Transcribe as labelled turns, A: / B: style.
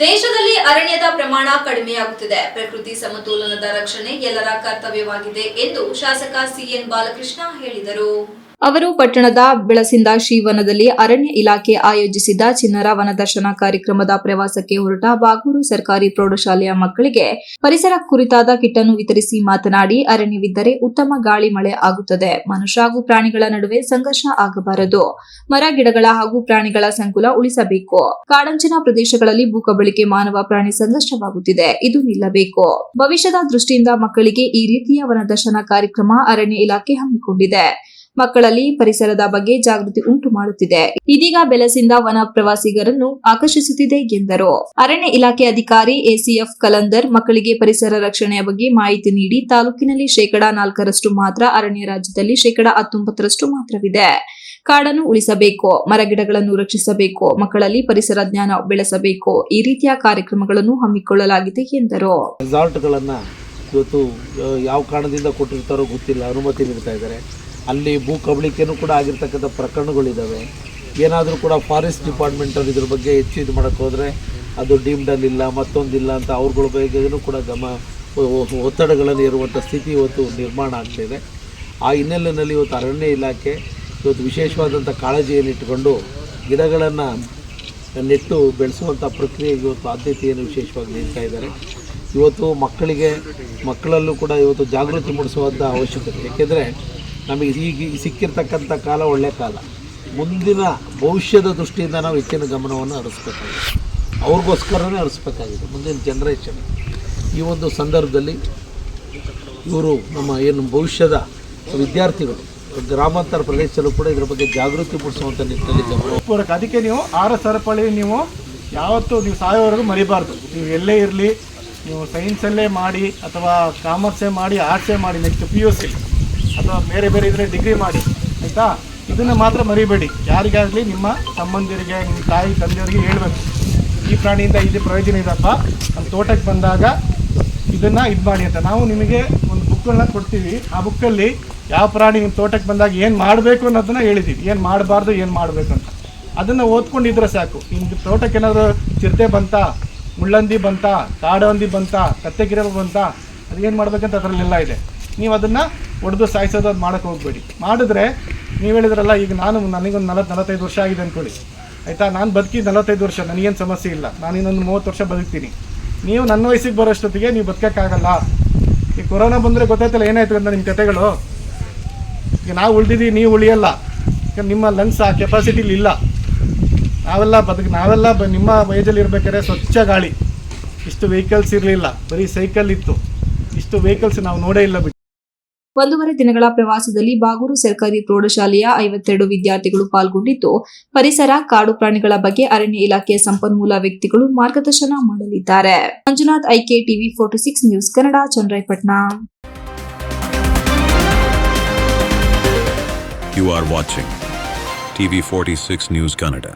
A: ದೇಶದಲ್ಲಿ ಅರಣ್ಯದ ಪ್ರಮಾಣ ಕಡಿಮೆಯಾಗುತ್ತಿದೆ. ಪ್ರಕೃತಿ ಸಮತೋಲನದ ರಕ್ಷಣೆ ಎಲ್ಲರ ಕರ್ತವ್ಯವಾಗಿದೆ ಎಂದು ಶಾಸಕ ಸಿಎನ್ ಬಾಲಕೃಷ್ಣ ಹೇಳಿದರು. ಅವರು ಪಟ್ಟಣದ ಬೆಳಸಿಂದ ಶ್ರೀವನದಲ್ಲಿ ಅರಣ್ಯ ಇಲಾಖೆ ಆಯೋಜಿಸಿದ್ದ ಚಿನ್ನರ ವನದರ್ಶನ ಕಾರ್ಯಕ್ರಮದ ಪ್ರವಾಸಕ್ಕೆ ಹೊರಟ ಬಾಗೂರು ಸರ್ಕಾರಿ ಪ್ರೌಢಶಾಲೆಯ ಮಕ್ಕಳಿಗೆ ಪರಿಸರ ಕುರಿತಾದ ಕಿಟ್ಟನ್ನು ವಿತರಿಸಿ ಮಾತನಾಡಿ, ಅರಣ್ಯವಿದ್ದರೆ ಉತ್ತಮ ಗಾಳಿ ಮಳೆ ಆಗುತ್ತದೆ. ಮನುಷ್ಯ ಹಾಗೂ ಪ್ರಾಣಿಗಳ ನಡುವೆ ಸಂಘರ್ಷ ಆಗಬಾರದು. ಮರ, ಗಿಡಗಳ ಹಾಗೂ ಪ್ರಾಣಿಗಳ ಸಂಕುಲ ಉಳಿಸಬೇಕು. ಕಾಡಂಚಿನ ಪ್ರದೇಶಗಳಲ್ಲಿ ಭೂಕಬಳಿಕೆ ಮಾನವ ಪ್ರಾಣಿ ಸಂಘರ್ಷವಾಗುತ್ತಿದೆ. ಇದು ನಿಲ್ಲಬೇಕು. ಭವಿಷ್ಯದ ದೃಷ್ಟಿಯಿಂದ ಮಕ್ಕಳಿಗೆ ಈ ರೀತಿಯ ವನದರ್ಶನ ಕಾರ್ಯಕ್ರಮ ಅರಣ್ಯ ಇಲಾಖೆ ಹಮ್ಮಿಕೊಂಡಿದೆ. ಮಕ್ಕಳಲ್ಲಿ ಪರಿಸರದ ಬಗ್ಗೆ ಜಾಗೃತಿ ಉಂಟು ಮಾಡುತ್ತಿದೆ. ಇದೀಗ ಬೆಲಸಿಂದ ವನ ಪ್ರವಾಸಿಗರನ್ನು ಆಕರ್ಷಿಸುತ್ತಿದೆ ಎಂದರು. ಅರಣ್ಯ ಇಲಾಖೆ ಅಧಿಕಾರಿ ಎಸಿಎಫ್ ಕಲಂದರ್ ಮಕ್ಕಳಿಗೆ ಪರಿಸರ ರಕ್ಷಣೆಯ ಬಗ್ಗೆ ಮಾಹಿತಿ ನೀಡಿ ತಾಲೂಕಿನಲ್ಲಿ ಶೇಕಡಾ ನಾಲ್ಕರಷ್ಟು ಮಾತ್ರ ಅರಣ್ಯ ರಾಜ್ಯದಲ್ಲಿ ಶೇಕಡಾ ಹತ್ತೊಂಬತ್ತರಷ್ಟು ಮಾತ್ರವಿದೆ. ಕಾಡನ್ನು ಉಳಿಸಬೇಕು, ಮರಗಿಡಗಳನ್ನು ರಕ್ಷಿಸಬೇಕು, ಮಕ್ಕಳಲ್ಲಿ ಪರಿಸರ ಜ್ಞಾನ ಬೆಳೆಸಬೇಕು, ಈ ರೀತಿಯ ಕಾರ್ಯಕ್ರಮಗಳನ್ನು ಹಮ್ಮಿಕೊಳ್ಳಲಾಗಿದೆ ಎಂದರು.
B: ರೆಸಾರ್ಟ್ಗಳನ್ನು ಇವತ್ತು ಯಾವ ಕಾರಣದಿಂದ ಕೊಟ್ಟಿರ್ತಾರೋ ಗೊತ್ತಿಲ್ಲ, ಅನುಮತಿ ನೀಡ್ತಾ ಇದ್ದಾರೆ. ಅಲ್ಲಿ ಭೂ ಕಬಳಿಕೆನೂ ಕೂಡ ಆಗಿರ್ತಕ್ಕಂಥ ಪ್ರಕರಣಗಳಿದ್ದಾವೆ ಏನಾದರೂ ಕೂಡ ಫಾರೆಸ್ಟ್ ಡಿಪಾರ್ಟ್ಮೆಂಟವ್ರು ಇದ್ರ ಬಗ್ಗೆ ಹೆಚ್ಚು ಇದು ಮಾಡೋಕ್ಕೆ ಹೋದರೆ ಅದು ಡೀಮ್ಡಲ್ಲಿಲ್ಲ ಮತ್ತೊಂದಿಲ್ಲ ಅಂತ ಅವ್ರಗಳ ಬಗ್ಗೆನೂ ಕೂಡ ಗಮ, ಒ- ಒ- ಒತ್ತಡಗಳನ್ನು ಇರುವಂಥ ಸ್ಥಿತಿ ಇವತ್ತು ನಿರ್ಮಾಣ ಆಗ್ತಾಯಿದೆ ಆ ಹಿನ್ನೆಲೆಯಲ್ಲಿ ಇವತ್ತು ಅರಣ್ಯ ಇಲಾಖೆ ಇವತ್ತು ವಿಶೇಷವಾದಂಥ ಕಾಳಜಿಯನ್ನು ಇಟ್ಟುಕೊಂಡು ಗಿಡಗಳನ್ನು ನೆಟ್ಟು ಬೆಳೆಸುವಂಥ ಪ್ರಕ್ರಿಯೆಗೆ ಇವತ್ತು ಆದ್ಯತೆಯನ್ನು ವಿಶೇಷವಾಗಿ ನೀಡ್ತಾ ಇದ್ದಾರೆ. ಇವತ್ತು ಮಕ್ಕಳಿಗೆ, ಮಕ್ಕಳಲ್ಲೂ ಕೂಡ ಇವತ್ತು ಜಾಗೃತಿ ಮೂಡಿಸುವಂಥ ಅವಶ್ಯಕತೆ. ಏಕೆಂದರೆ ನಮಗೆ ಈಗ ಸಿಕ್ಕಿರ್ತಕ್ಕಂಥ ಕಾಲ ಒಳ್ಳೆಯ ಕಾಲ. ಮುಂದಿನ ಭವಿಷ್ಯದ ದೃಷ್ಟಿಯಿಂದ ನಾವು ಹೆಚ್ಚಿನ ಗಮನವನ್ನು ಹರಿಸ್ಬೇಕಾಗಿದೆ. ಅವ್ರಿಗೋಸ್ಕರನೇ ಹರಿಸ್ಬೇಕಾಗಿದೆ, ಮುಂದಿನ ಜನ್ರೇಷನ್ ಈ ಒಂದು ಸಂದರ್ಭದಲ್ಲಿ ಇವರು ನಮ್ಮ ಏನು ಭವಿಷ್ಯದ ವಿದ್ಯಾರ್ಥಿಗಳು, ಗ್ರಾಮಾಂತರ ಪ್ರದೇಶದಲ್ಲೂ ಕೂಡ ಇದರ ಬಗ್ಗೆ ಜಾಗೃತಿ ಮೂಡಿಸುವಂಥ ನಿಟ್ಟಿನಲ್ಲಿ
C: ಅದಕ್ಕೆ ನೀವು ಆರ ಸರಪಳಿ ನೀವು ಯಾವತ್ತೂ ನೀವು ಸಾಯೋವರೆಗೂ ಮರಿಬಾರ್ದು. ನೀವು ಎಲ್ಲೇ ಇರಲಿ, ನೀವು ಸೈನ್ಸಲ್ಲೇ ಮಾಡಿ ಅಥವಾ ಕಾಮರ್ಸೇ ಮಾಡಿ ಆರ್ಟ್ಸೇ ಮಾಡಿ ನೆಕ್ಸ್ಟ್ ಪಿ ಯು ಸಿ ಅಥವಾ ಬೇರೆ ಬೇರೆ ಇದ್ರೆ ಡಿಗ್ರಿ ಮಾಡಿ, ಆಯಿತಾ? ಇದನ್ನು ಮಾತ್ರ ಮರಿಬೇಡಿ. ಯಾರಿಗಾಗಲಿ ನಿಮ್ಮ ಸಂಬಂಧಿಯರಿಗೆ, ನಿಮ್ಮ ತಾಯಿ, ತಂದೆಯವರಿಗೆ ಹೇಳ್ಬೇಕು. ಈ ಪ್ರಾಣಿಯಿಂದ ಇದು ಪ್ರಯೋಜನ ಇದಪ್ಪ ನಮ್ಮ ತೋಟಕ್ಕೆ ಬಂದಾಗ ಇದನ್ನು ಇದು ಮಾಡಿ ಅಂತ. ನಾವು ನಿಮಗೆ ಒಂದು ಬುಕ್ಗಳನ್ನ ಕೊಡ್ತೀವಿ. ಆ ಬುಕ್ಕಲ್ಲಿ ಯಾವ ಪ್ರಾಣಿ ನಿಮ್ಮ ತೋಟಕ್ಕೆ ಬಂದಾಗ ಏನು ಮಾಡಬೇಕು ಅನ್ನೋದನ್ನ ಹೇಳಿದ್ದೀವಿ ಏನು ಮಾಡಬಾರ್ದು, ಏನು ಮಾಡಬೇಕು ಅಂತ. ಅದನ್ನು ಓದ್ಕೊಂಡಿದ್ರೆ ಸಾಕು. ನಿಮ್ಮ ತೋಟಕ್ಕೆ ಏನಾದರೂ ಚಿರತೆ ಬಂತ, ಮುಳ್ಳಂದಿ ಬಂತ, ಕಾಡಂದಿ ಬಂತ ಕತ್ತೆಗಿರ ಬಂತ ಅದು ಏನು ಮಾಡ್ಬೇಕಂತ ಅದರಲ್ಲೆಲ್ಲ ಇದೆ. ನೀವು ಅದನ್ನು ಹೊಡೆದು ಸಾಯಿಸೋದು ಅದು ಮಾಡೋಕ್ಕೆ ಹೋಗ್ಬೇಡಿ. ಮಾಡಿದ್ರೆ ನೀವು ಹೇಳಿದ್ರಲ್ಲ, ಈಗ ನಾನು ನನಗೊಂದು ನಲವತ್ತು ನಲವತ್ತೈದು ವರ್ಷ ಆಗಿದೆ ಅಂದ್ಕೊಳ್ಳಿ ಆಯಿತಾ? ನಾನು ಬದುಕಿ ನಲವತ್ತೈದು ವರ್ಷ, ನನಗೇನು ಸಮಸ್ಯೆ ಇಲ್ಲ. ನಾನು ಇನ್ನೊಂದು ಮೂವತ್ತು ವರ್ಷ ಬದುಕ್ತೀನಿ. ನೀವು ನನ್ನ ವಯಸ್ಸಿಗೆ ಬರೋಷ್ಟೊತ್ತಿಗೆ ನೀವು ಬದುಕೋಕ್ಕಾಗಲ್ಲ. ಈ ಕೊರೋನಾ ಬಂದರೆ ಗೊತ್ತಾಯ್ತಲ್ಲ, ಏನಾಯ್ತು ಅಂತ ನಿಮ್ಮ ಕತೆಗಳು? ಈಗ ನಾವು ಉಳಿದಿದ್ದೀವಿ ನೀವು ಉಳಿಯಲ್ಲ. ಈಗ ನಿಮ್ಮ ಲಂಗ್ಸ್ ಆ ಕೆಪಾಸಿಟಿಲಿ ಇಲ್ಲ. ನಾವೆಲ್ಲ ಬದುಕು, ನಾವೆಲ್ಲ ಬ, ನಿಮ್ಮ ವಯಸ್ಸಲ್ಲಿ ಇರಬೇಕಾದ್ರೆ ಸ್ವಚ್ಛ ಗಾಳಿ. ಇಷ್ಟು ವೆಹಿಕಲ್ಸ್ ಇರಲಿಲ್ಲ. ಬರೀ ಸೈಕಲ್ ಇತ್ತು. ಇಷ್ಟು ವೆಹಿಕಲ್ಸ್ ನಾವು ನೋಡೇ ಇಲ್ಲ ಬಿಟ್ಟು
A: ಒಂದೂವರೆ ದಿನಗಳ ಪ್ರವಾಸದಲ್ಲಿ ಬಾಗೂರು ಸರ್ಕಾರಿ ಪ್ರೌಢಶಾಲೆಯ ಐವತ್ತೆರಡು ವಿದ್ಯಾರ್ಥಿಗಳು ಪಾಲ್ಗೊಂಡಿದ್ದು, ಪರಿಸರ, ಕಾಡು ಪ್ರಾಣಿಗಳ ಬಗ್ಗೆ ಅರಣ್ಯ ಇಲಾಖೆಯ ಸಂಪನ್ಮೂಲ ವ್ಯಕ್ತಿಗಳು ಮಾರ್ಗದರ್ಶನ ಮಾಡಲಿದ್ದಾರೆ Manjunath IK TV forty six news Kannada, Channarayapatna
D: You are watching TV46 News Kannada.